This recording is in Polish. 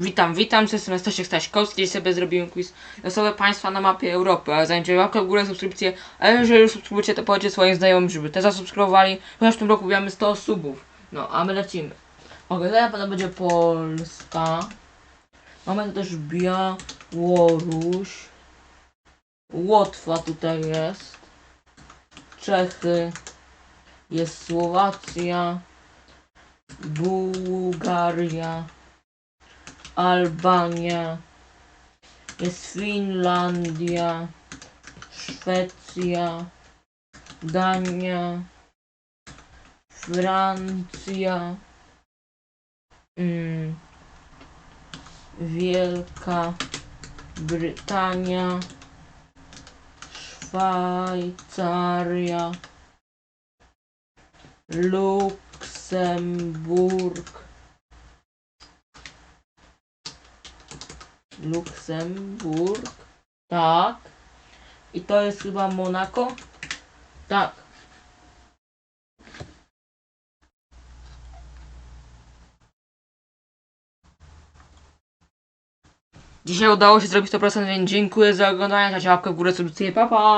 Witam, witam, z jestem Stasiek Staśkowski, dzisiaj sobie zrobiłem quiz losowe państwa na mapie Europy, a zajęcie łapkę w górę, subskrypcję, a jeżeli już subskrybujecie, to powiedzcie swoim znajomym, żeby te zasubskrybowali, ponieważ w tym roku mamy 100 subów. No, a my lecimy. Okej, okay, to będzie Polska. Mamy też Białoruś. Łotwa tutaj jest. Czechy. Jest Słowacja. Bułgaria. Albania, jest Finlandia, Szwecja, Dania, Francja, mm, Wielka Brytania, Szwajcaria, Luksemburg, Luksemburg. Tak. I to jest chyba Monako? Tak. Dzisiaj udało się zrobić 100%, więc dziękuję za oglądanie. Łapkę w górę, subskrypcję, pa pa!